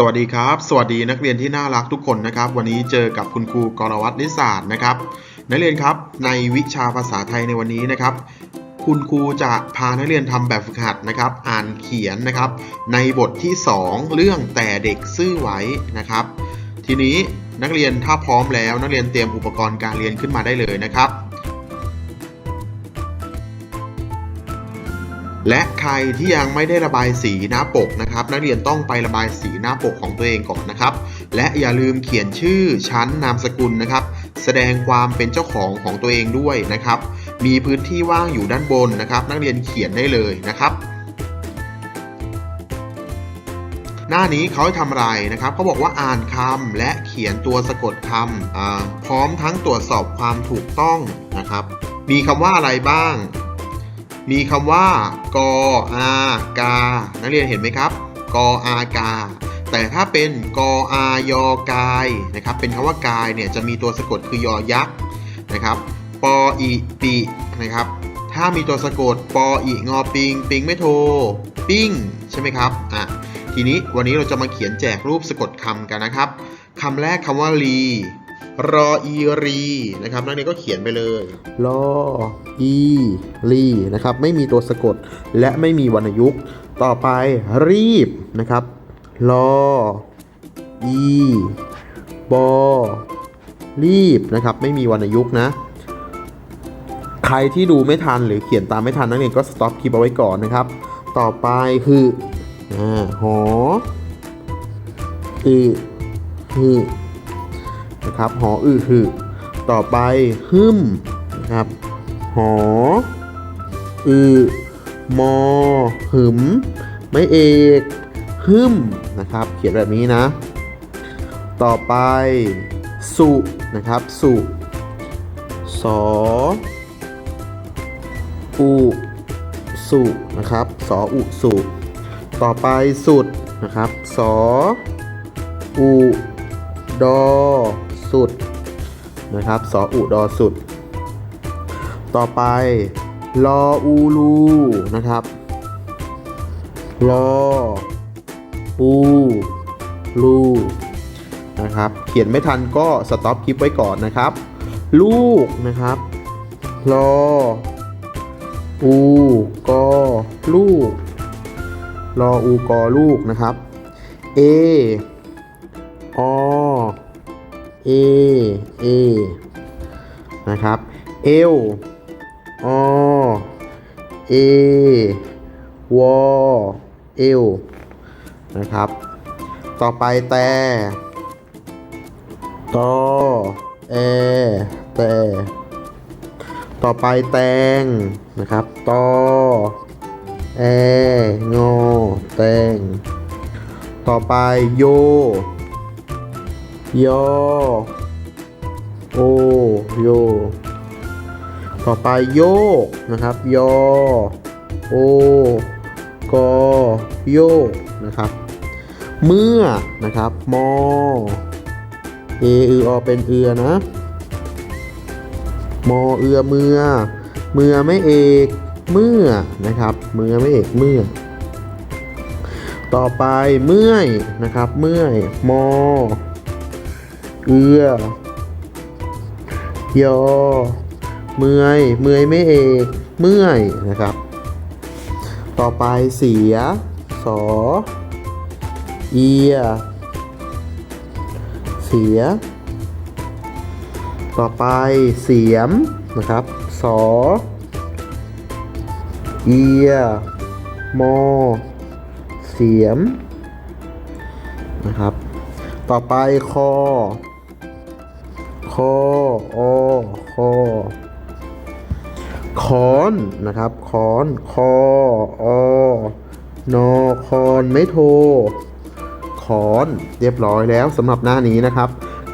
สวัสดีครับ สวัสดีนักเรียนที่น่ารักทุกคนนะครับ วันนี้เจอกับคุณครูกรวัตนิศาสตร์นะครับ นักเรียนครับในวิชาภาษาไทยในวันนี้นะครับ คุณครูจะพานักเรียนทำแบบฝึกหัดนะครับ อ่านเขียนนะครับ ในบทที่ 2 เรื่องแต่เด็กซื่อไว้นะครับ ทีนี้นักเรียนถ้าพร้อมแล้ว นักเรียนเตรียมอุปกรณ์การเรียนขึ้นมาได้เลยนะครับ และใครที่ยังไม่ได้ระบายสีหน้าปกนะครับ นักเรียนต้องไประบายสีหน้าปกของตัวเองก่อนนะครับ และอย่าลืมเขียนชื่อชั้นนามสกุลนะครับ แสดงความเป็นเจ้าของของตัวเองด้วยนะครับ มีพื้นที่ว่างอยู่ด้านบนนะครับ นักเรียนเขียนได้เลยนะครับ หน้านี้เขาให้ทำอะไรนะครับเขาบอกว่าอ่านคำและเขียนตัวสะกดคำพร้อมทั้งตรวจสอบความถูกต้องนะครับ มีคำว่าอะไรบ้าง มีคำว่ากอากา นักเรียนเห็นไหมครับกออากา แต่ถ้าเป็นกออายอกายนะครับ เป็นคำว่ากายเนี่ยจะมีตัวสะกดคือยอยักษ์นะครับปออีปินะครับ ถ้ามีตัวสะกดปออีงอปิง ปิงไม่โท ปิ้งใช่ไหมครับอะทีนี้วันนี้เราจะมาเขียนแจกรูปสะกดคำกันนะครับคำแรกคำว่ารี รออีรีนะครับนักเรียนก็เขียนไปเลยลออีลีนะครับไม่มีตัวสะกดและไม่มีวรรณยุกต์ต่อไปรีบนะครับลออีบอรีบนะครับไม่มีวรรณยุกต์นะ ใครที่ดูไม่ทันหรือเขียนตามไม่ทันนักเรียนก็สต็อปคลิปเอาไว้ก่อนนะครับ ต่อไปคืออ่าหออือฮือ นะครับหออือฮือต่อไปหึมนะครับหออือมอหึม ไม่เอกหึมนะครับ เขียนแบบนี้นะ ต่อไป สุนะครับ สุสออุสุนะครับสออุสุต่อไปสุดนะครับสออุดอ สุดนะครับสออุดอสุด ต่อไปลออูลูนะครับลออูลูนะครับ เขียนไม่ทันก็สต็อปคลิปไว้ก่อนนะครับ ลูกนะครับลออูกอลูกลออูกอลูกนะครับ เออ เอเอนะครับเอลอเอวอเอลนะครับ ต่อไปแต่ตอแอแต่ต่อไปแตงนะครับตอแองอแตง ต่อไปโย ยอโอโย ต่อไปโยกนะครับ ยอ โอ กอ โยกนะครับ เมื่อนะครับมอเออืออเป็นเอือนะมอเอือเมื่อ เมื่อไม่เอกเมื่อนะครับ เมื่อไม่เอกเมื่อ ต่อไปเมื่อยนะครับ เมื่อยมอ เอือยอ เมื่อย เมื่อยไม่เอกเมื่อยนะครับ ต่อไปเสีย สอ เอีย เสีย ต่อไปเสียมนะครับ สอ เอีย มอ เสียมนะครับ ต่อไปคอ คออคอคอนนะครับคอนคออนอคอนไม่โทคอนเรียบร้อยแล้วสำหรับหน้านี้นะครับ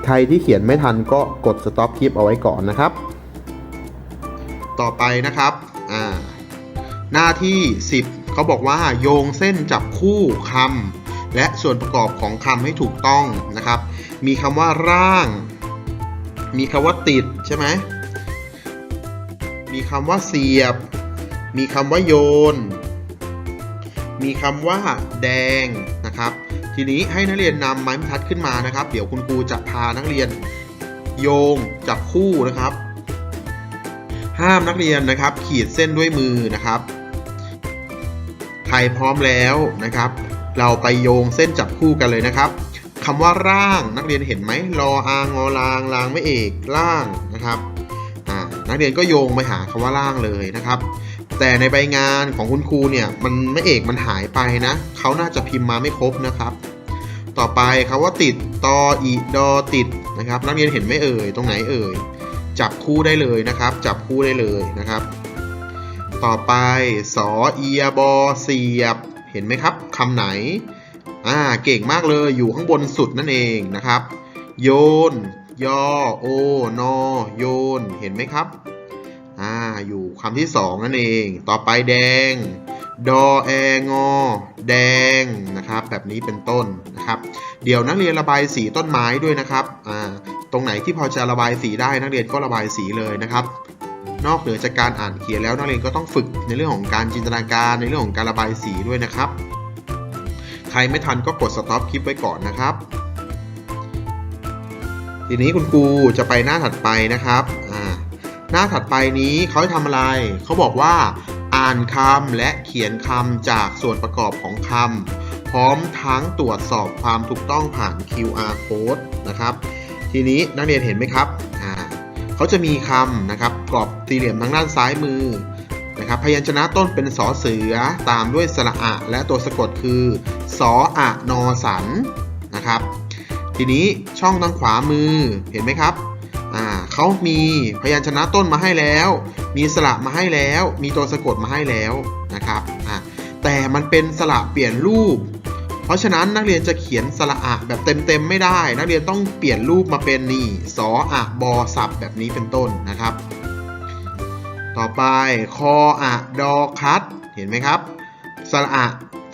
ใครที่เขียนไม่ทันก็กดสต็อปคลิปเอาไว้ก่อนนะครับ ต่อไปนะครับอ่าหน้าที่ 10เขาบอกว่าโยงเส้นจับคู่คำและส่วนประกอบของคำให้ถูกต้องนะครับ มีคำว่าร่าง มีคำว่าติดใช่ไหม มีคำว่าเสียบ มีคำว่าโยน มีคำว่าแดงนะครับ ทีนี้ให้นักเรียนนำไม้บรรทัดขึ้นมานะครับ เดี๋ยวคุณครูจะพานักเรียนโยงจับคู่นะครับ ห้ามนักเรียนนะครับ ขีดเส้นด้วยมือนะครับ ใครพร้อมแล้วนะครับ เราไปโยงเส้นจับคู่กันเลยนะครับ คำว่าร่างนักเรียนเห็นไหมรออางอลางลางไม่เอกร่างนะครับนักเรียนก็โยงไปหาคำว่าร่างเลยนะครับ แต่ในใบงานของคุณครูเนี่ยมันไม่เอกมันหายไปนะเขาน่าจะพิมพ์มาไม่ครบนะครับ ต่อไปคำว่าติดตออีดอติดนะครับ นักเรียนเห็นไหมเอ่ยตรงไหนเอ่ยจับคู่ได้เลยนะครับ จับคู่ได้เลยนะครับ ต่อไปสอเอียบอเสียบเห็นไหมครับคำไหน อ่าเก่งมากเลยอยู่ข้างบนสุดนั่นเองนะครับ โยน ยอ โอ นอ โยน เห็นไหมครับอ่าอยู่คำที่สองนั่นเอง ต่อไปแดง ดอแองอ แดงนะครับ แบบนี้เป็นต้นนะครับ เดี๋ยวนักเรียนระบายสีต้นไม้ด้วยนะครับอ่าตรงไหนที่พอจะระบายสีได้นักเรียนก็ระบายสีเลยนะครับนอกเหนือจากการอ่านเขียนแล้วนักเรียนก็ต้องฝึกในเรื่องของการจินตนาการในเรื่องของการระบายสีด้วยนะครับ ครไม่ทันก็กดสต็อปคลิปไว้ก่อนนะครับ ทีนี้คุณครูจะไปหน้าถัดไปนะครับหน้าถัดไปนี้เขาให้ทำอะไร เขาบอกว่า อ่านคำและเขียนคำจากส่วนประกอบของคำพร้อมทั้งตรวจสอบความถูกต้องผ่าน QR code นะครับ ทีนี้นักเรียนเห็นไหมครับเขาจะมีคำนะครับกรอบสี่เหลี่ยมทางด้านซ้ายมือ นะครับพยัญชนะต้นเป็นสอเสือตามด้วยสระอะและตัวสะกดคือสออะนอสันนะครับ ทีนี้ช่องทางขวามือเห็นไหมครับเขามีพยัญชนะต้นมาให้แล้ว มีสระมาให้แล้ว มีตัวสะกดมาให้แล้วนะครับแต่มันเป็นสระเปลี่ยนรูป เพราะฉะนั้นนักเรียนจะเขียนสระอะแบบเต็มๆไม่ได้ นักเรียนต้องเปลี่ยนรูปมาเป็นนี่สออะบอสับแบบนี้เป็นต้นนะครับ ต่อไปคออะดอคัดเห็นไหมครับสระอะ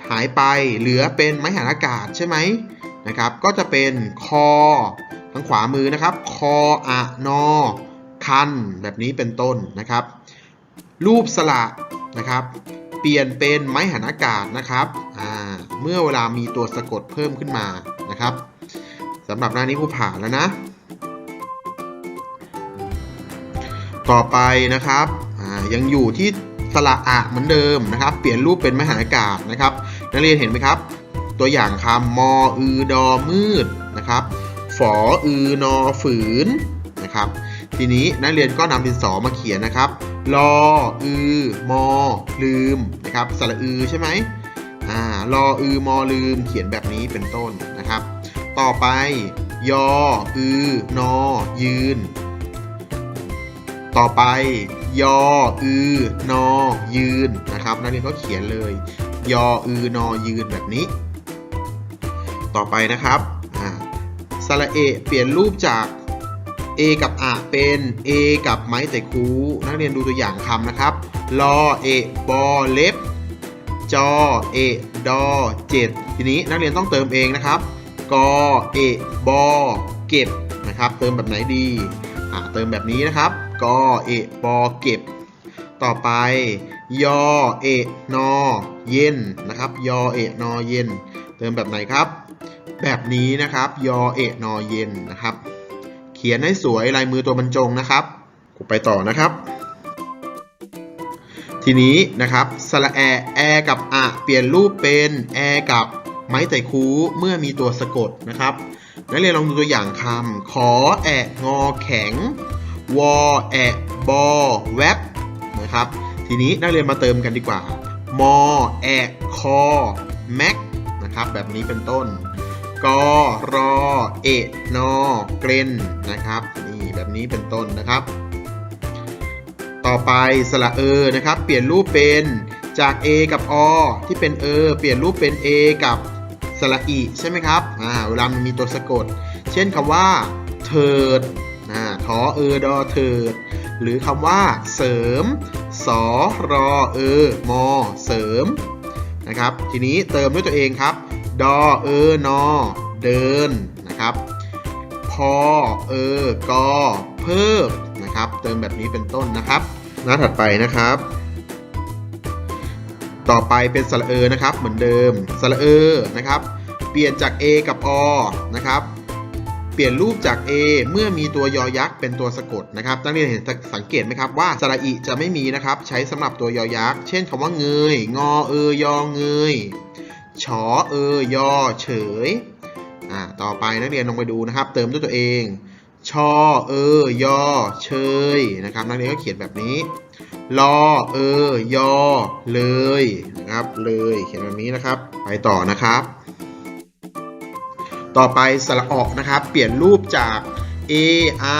หายไปเหลือเป็นไม้หันอากาศใช่ไหมนะครับ ก็จะเป็นคอทางขวามือนะครับ คออะนอ คัน แบบนี้เป็นต้นนะครับ รูปสระนะครับ เปลี่ยนเป็นไม้หันอากาศนะครับเมื่อเวลามีตัวสะกดเพิ่มขึ้นมานะครับสำหรับหน้านี้ครูผ่านแล้วนะ ต่อไปนะครับ ยังอยู่ที่สระอะเหมือนเดิมนะครับ เปลี่ยนรูปเป็นมหันอากาศนะครับ นักเรียนเห็นไหมครับ ตัวอย่างคำมออือดอมืดนะครับฝออือนอฝืนนะครับ ทีนี้นักเรียนก็นำดินสอมาเขียนนะครับรออือมอลืมนะครับสระอือใช่ไหมอ่ารออือมอลืม เขียนแบบนี้เป็นต้นนะครับ ต่อไป ยออือนอยืน ต่อไป ยออือนอยืนนะครับ นักเรียนก็เขียนเลย ยออือนอยืนแบบนี้ ต่อไปนะครับสระเอะเปลี่ยนรูปจาก A กับอะเป็น A กับไม้แต่คูนักเรียนดูตัวอย่างคำนะครับลอเอบอเล็บจอเอดอเจ็ดทีนี้นักเรียนต้องเติมเองนะครับกอเอบอเก็บนะครับ เติมแบบไหนดีอ่าเติมแบบนี้นะครับ กอเอะบอเก็บ ต่อไปยอเอะนอเย็นนะครับยอเอะนอเย็น เติมแบบไหนครับ แบบนี้นะครับยอเอะนอเย็นนะครับ เขียนให้สวยลายมือตัวบรรจงนะครับกูไปต่อนะครับ ทีนี้นะครับสระแอแอกับอะเปลี่ยนรูปเป็นแอกับไม้ไต่คูเมื่อมีตัวสะกดนะครับนักเรียนลองดูตัวอย่างคำขอแอะงอแข็ง วอแอะบอแวบนะครับ ทีนี้นักเรียนมาเติมกันดีกว่า มอแอะคอแม็กนะครับ แบบนี้เป็นต้นกรอเอะนอเกรนนะครับ นี่แบบนี้เป็นต้นนะครับ ต่อไปสระเออนะครับ เปลี่ยนรูปเป็นจาก A กับ อ ที่เป็นเออเปลี่ยนรูปเป็น A กับสระอีใช่ไหมครับ อ่า เวลามันมีตัวสะกด เช่นคำว่าเถิด อ่าทอเออดอเถิด หรือคำว่า เสริม สอรอเออมอเสริมนะครับ ทีนี้เติมด้วยตัวเองครับ ดอเออนอเดินนะครับ พอเออกอเพิ่มนะครับ เติมแบบนี้เป็นต้นนะครับ หน้าถัดไปนะครับ ต่อไปเป็นสระเออนะครับ เหมือนเดิมสระเออนะครับ เปลี่ยนจาก A กับอนะครับ ปลี่ยนรูปจาก A เมื่อมีตัวยอยักษ์เป็นตัวสะกดนะครับนักเรียนเห็นสังเกตไหมครับว่าสระอิจะไม่มีนะครับ ใช้สำหรับตัวยอยักษ์ เช่นคำว่าเงย งอเอยอเงยฉอเอยอเฉยอ่าต่อไปนักเรียนลองไปดูนะครับ เติมด้วยตัวเอง ชอเอยอเชยนะครับ นักเรียนก็เขียนแบบนี้ลอเอยอเลยนะครับ เลยเขียนแบบนี้นะครับ ไปต่อนะครับ ต่อไปสระออกนะครับ เปลี่ยนรูปจาก a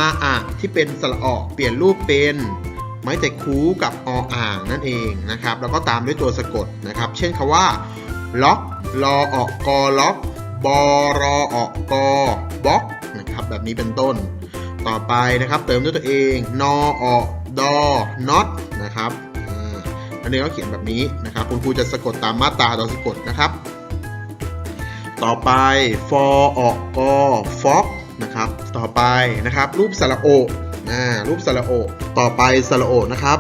r อะที่เป็นสระออกเปลี่ยนรูปเป็นไม้แต่คูกับออ่างนั่นเองนะครับ แล้วก็ตามด้วยตัวสะกดนะครับ เช่นคำว่าล็อกลอออกกอล็อกบอรอออกกอบล็อกนะครับแบบนี้เป็นต้น ต่อไปนะครับเติมด้วยตัวเองนอออกดอ not นะครับอันนี้ก็เขียนแบบนี้นะครับ คุณครูจะสะกดตามมาตราตัวสะกดนะครับ ต่อไป for ออกกอ fox นะครับ ต่อไปนะครับ รูปสระโออ่ารูปสระโอ ต่อไปสระโอนะครับ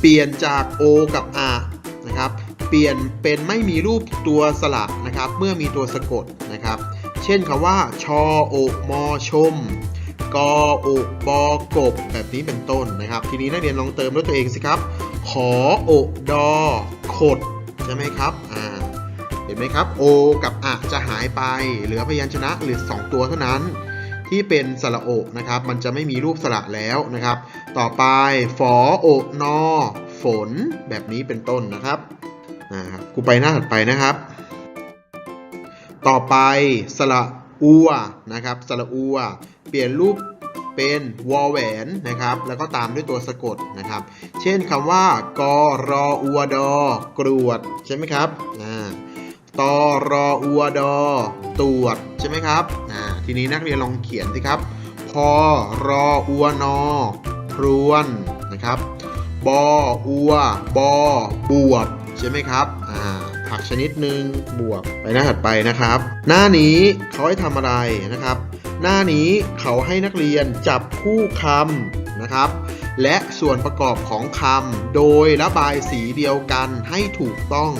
เปลี่ยนจาก o กับ r นะครับ เปลี่ยนเป็นไม่มีรูปตัวสระนะครับ เมื่อมีตัวสะกดนะครับ เช่นคำว่า ชอโอมอชมกอโอบอกบ แบบนี้เป็นต้นนะครับ ทีนี้นักเรียนลองเติมด้วยตัวเองสิครับ ขอโอดอขด ใช่ไหมครับ อ่า ห็นไหมครับ O กับอะจะหายไป เหลือพยัญชนะหลือ 2 ตัวเท่านั้น ที่เป็นสระโอนะครับ มันจะไม่มีรูปสระแล้วนะครับ ต่อไปฝอโอนอฝน แบบนี้เป็นต้นนะครับอ่าครับกูไปหน้าถัดไปนะครับ ต่อไปสระอัวนะครับสระอัวเปลี่ยนรูปเป็นวอแหวนนะครับ แล้วก็ตามด้วยตัวสะกดนะครับ เช่นคำว่ากรออัวดอกรวด ใช่ไหมครับอ่า ตอรออัวดอตรวจใช่ไหมครับอ่าทีนี้นักเรียนลองเขียนสิครับพอรออัวนอพรวนนะครับบออัวบอบวบใช่ไหมครับอ่าผักชนิดหนึ่งบวบไปหน้าถัดไปนะครับ หน้านี้เขาให้ทำอะไรนะครับ หน้านี้เขาให้นักเรียนจับคู่คำนะครับ และส่วนประกอบของคำโดยระบายสีเดียวกันให้ถูกต้อง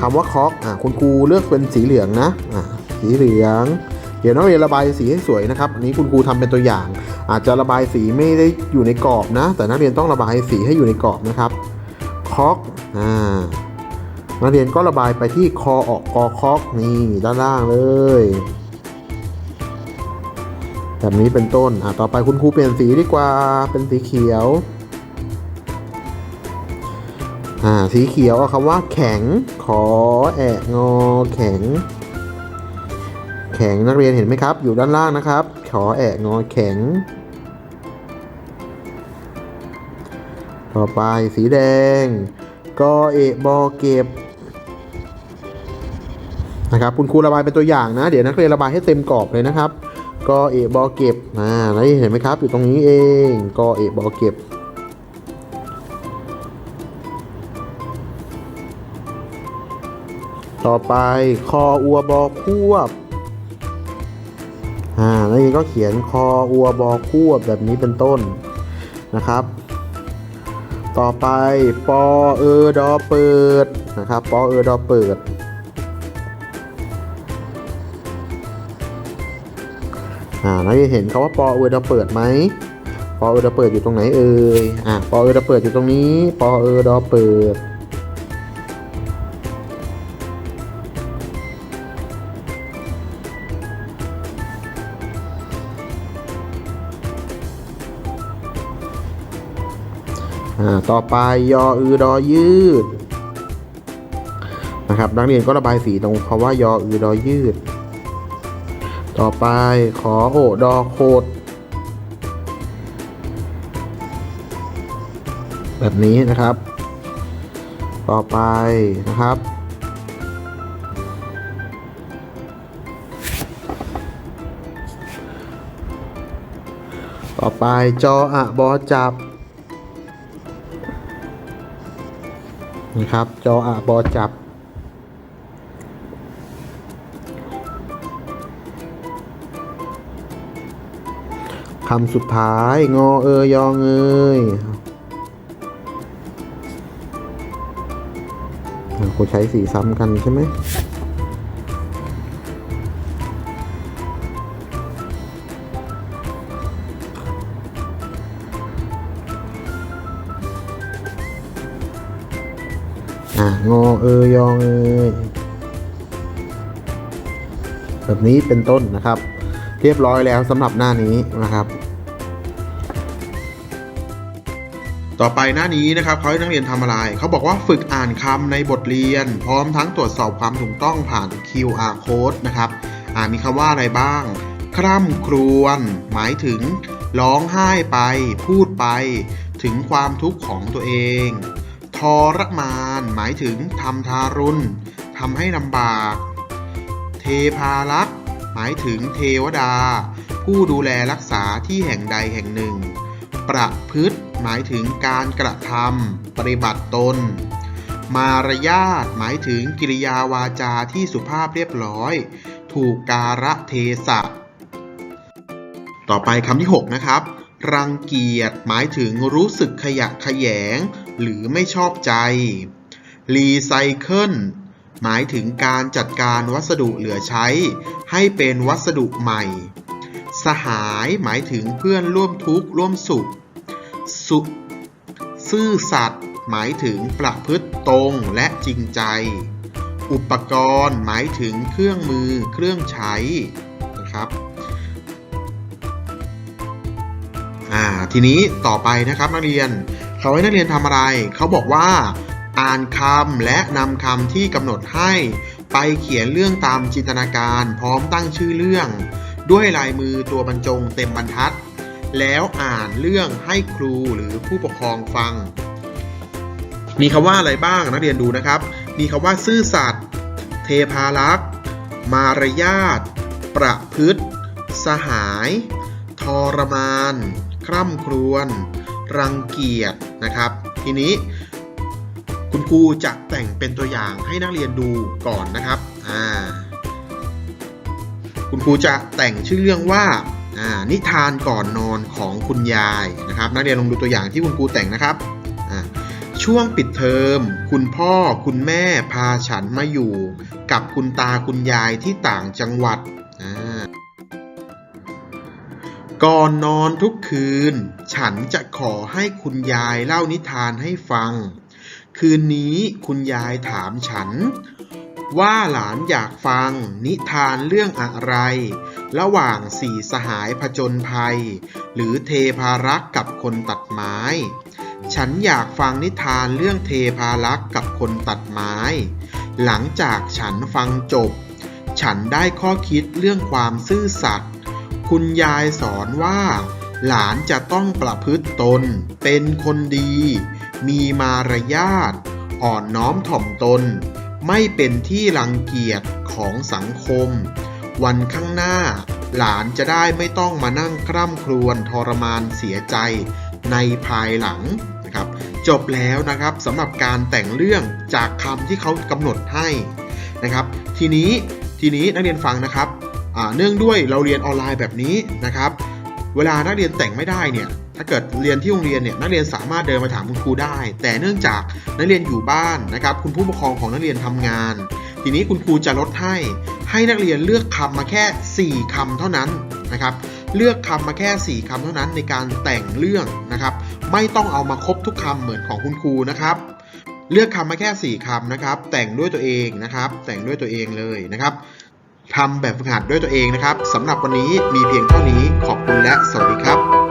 คำว่าคอกอะคุณครูเลือกเป็นสีเหลืองนะอะสีเหลือง เดี๋ยวนักเรียนระบายสีให้สวยนะครับอันนี้คุณครูทำเป็นตัวอย่าง อาจจะระบายสีไม่ได้อยู่ในกรอบนะ แต่นักเรียนต้องระบายสีให้อยู่ในกรอบนะครับคอกอ่านักเรียนก็ระบายไปที่คอออกกอคอกนี่ด้านล่างเลยแบบนี้เป็นต้นอะต่อไปคุณครูเปลี่ยนสีดีกว่าเป็นสีเขียว อ่าสีเขียวเอาคำว่าแข็งขอแอะงอแข็ง แข็งนักเรียนเห็นไหมครับ อยู่ด้านล่างนะครับ ขอแอะงอแข็ง ต่อไปสีแดงกอเอะบอเก็บนะครับคุณครูระบายเป็นตัวอย่างนะ เดี๋ยวนักเรียนระบายให้เต็มกรอบเลยนะครับกอเอะบอเก็บอ่าแล้วเห็นไหมครับ อยู่ตรงนี้เองกอเอะบอเก็บ ต่อไปคออัวบอควบ อ่าแล้วนี่ก็เขียนคออัวบอควบแบบนี้เป็นต้นนะครับ ต่อไปปอเออดอเปิดนะครับปอเออดอเปิด อ่าแล้วจะเห็นคาว่าปอเออดอเปิดไหมปอเออดอเปิดอยู่ตรงไหนเอ่ย อ่าปอเออดอเปิดอยู่ตรงนี้ปอเออดอเปิด ต่อไปยออือดอยืดนะครับนักเรียนก็ระบายสีตรงคำว่ายออือดอยืด ต่อไปขอโอดอโคดแบบนี้นะครับ ต่อไปนะครับ ต่อไปจออะบอจับ นะครับ จออะบอจับ คำสุดท้าย งอเอยองเอยเราใช้สีซ้ำกันใช่ไหม อ่างอเอยองเอยแบบนี้เป็นต้นนะครับ เรียบร้อยแล้วสำหรับหน้านี้นะครับ ต่อไปหน้านี้นะครับเขาให้นักเรียนทำอะไร เขาบอกว่าฝึกอ่านคำในบทเรียน พร้อมทั้งตรวจสอบความถูกต้องผ่าน QR code นะครับอ่ามีคำว่าอะไรบ้าง คร่ำครวญหมายถึงร้องไห้ไป พูดไป ถึงความทุกข์ของตัวเอง ทรมาน หมายถึงทำทารุณทำให้ลำบาก เทพารักษ์หมายถึงเทวดา ผู้ดูแลรักษาที่แห่งใดแห่งหนึ่ง ประพฤติหมายถึงการกระทำปฏิบัติตน มารยาทหมายถึงกิริยาวาจาที่สุภาพเรียบร้อย ถูกการะเทศะ ต่อไปคำที่ 6 นะครับ รังเกียจหมายถึงรู้สึกขยะแขยง หรือไม่ชอบใจ รีไซเคิลหมายถึงการจัดการวัสดุเหลือใช้ ให้เป็นวัสดุใหม่ สหายหมายถึงเพื่อนร่วมทุกข์ร่วมสุข สุซื่อสัตย์หมายถึงประพฤติตรงและจริงใจ อุปกรณ์หมายถึงเครื่องมือเครื่องใช้นะครับทีนี้ต่อไปนะครับนักเรียน เขาให้นักเรียนทำอะไร เขาบอกว่า อ่านคำและนำคำที่กำหนดให้ ไปเขียนเรื่องตามจินตนาการพร้อมตั้งชื่อเรื่อง ด้วยลายมือตัวบรรจงเต็มบรรทัด แล้วอ่านเรื่องให้ครูหรือผู้ปกครองฟัง มีคำว่าอะไรบ้างนักเรียนดูนะครับ มีคำว่าซื่อสัตย์เทพารักษ์มารยาทประพฤติ สหาย ทรมาน คร่ำครวญ รังเกียจนะครับ ทีนี้คุณครูจะแต่งเป็นตัวอย่างให้นักเรียนดูก่อนนะครับอ่าคุณครูจะแต่งชื่อเรื่องว่านิทานก่อนนอนของคุณยายนะครับ นักเรียนลองดูตัวอย่างที่คุณครูแต่งนะครับ ช่วงปิดเทอม คุณพ่อคุณแม่พาฉันมาอยู่ กับคุณตาคุณยายที่ต่างจังหวัดอ่า ก่อนนอนทุกคืน ฉันจะขอให้คุณยายเล่านิทานให้ฟัง คืนนี้คุณยายถามฉัน ว่าหลานอยากฟังนิทานเรื่องอะไร ระหว่างสี่สหายผจญภัย หรือเทพารักษ์กับคนตัดไม้ ฉันอยากฟังนิทานเรื่องเทพารักษ์กับคนตัดไม้ หลังจากฉันฟังจบ ฉันได้ข้อคิดเรื่องความซื่อสัตย์ คุณยายสอนว่า หลานจะต้องประพฤติตน เป็นคนดี มีมารยาท อ่อนน้อมถ่อมตน ไม่เป็นที่รังเกียจของสังคม วันข้างหน้า หลานจะได้ไม่ต้องมานั่งคร่ำครวญทรมานเสียใจในภายหลังนะครับ จบแล้วนะครับสำหรับการแต่งเรื่องจากคำที่เขากำหนดให้นะครับ ทีนี้ทีนี้นักเรียนฟังนะครับ เนื่องด้วยเราเรียนออนไลน์แบบนี้นะครับเวลานักเรียนแต่งไม่ได้เนี่ยถ้าเกิดเรียนที่โรงเรียนเนี่ยนักเรียนสามารถเดินมาถามคุณครูได้ แต่เนื่องจากนักเรียนอยู่บ้านนะครับคุณผู้ปกครองของนักเรียนทำงาน ทีนี้คุณครูจะลดให้ ให้นักเรียนเลือกคำมาแค่ 4คำเท่านั้นนะครับเลือกคำมาแค่ 4คำเท่านั้นในการแต่งเรื่องนะครับไม่ต้องเอามาครบทุกคำเหมือนของคุณครูนะครับเลือกคำมาแค่ 4คำนะครับแต่งด้วยตัวเองนะครับแต่งด้วยตัวเองเลยนะครับ ทำแบบฝึกหัดด้วยตัวเองนะครับสำหรับวันนี้มีเพียงเท่านี้ขอบคุณและสวัสดีครับ